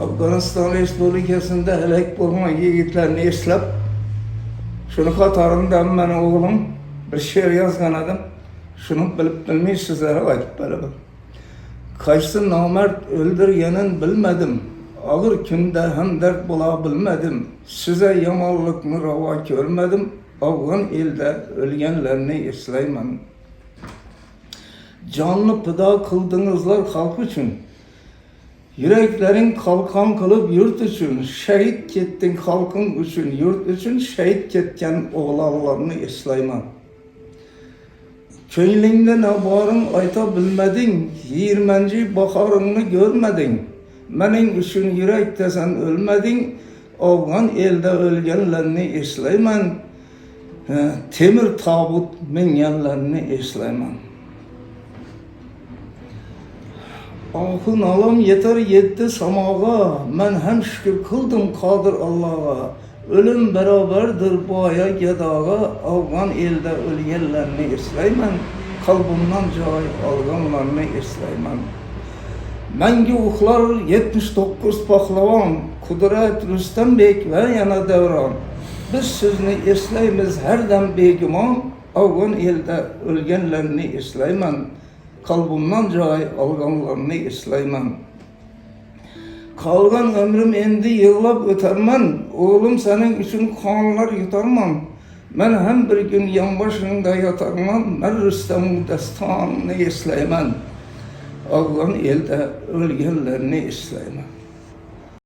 Afganistan Respublikasında helak bolgan yigitlerini eslep, şunu katarında meni oğlum bir adam, şunu bilip bilmeyi sizlere aytıp beraber. Kaçsın namert öldürgenin bilmedim, ağır günde hem dert bula bilmedim, size yamanlık mı rava görmedim, Afgan elde ölgenlerini esleymen. Canlı pıda kıldınızlar halk için, Yüreklerin kalkan kılıp yurt için, şehit kettin halkın için, yurt için şehit ketken oğlanlarını eslayman. Köylüğünde ne varın ayta bilmedin, yirmenci baharını görmedin. Menin için yürek desen ölmedin, Afgan elde ölgenlerini eslayman. Temir tabut minyenlerini eslayman. Ahın alam yeter yetti samağa, men hem şükür kıldım kadir Allah'a. Ölüm beraberdir bu aya gedağa, Afgan elde ölgenlerini esleymen, kalbimden cay alganlarını esleymen. Mengi uxlar 79 pahlavan, Kudret Rüstem Bek ve yana devran. Biz sizni esleymiz her dem beguman, Afgan elde ölgenlerini esleymen. Kalbimden cay alganlarını esleymen. Kalgan ömrüm endi yığlap ötermen, Oğlum senin için kanlar yutarman. Men hem bir gün yan başında yatarman, Ben Rüstem'in destanını esleymen. Afgan elde ölgenlerini esleymen.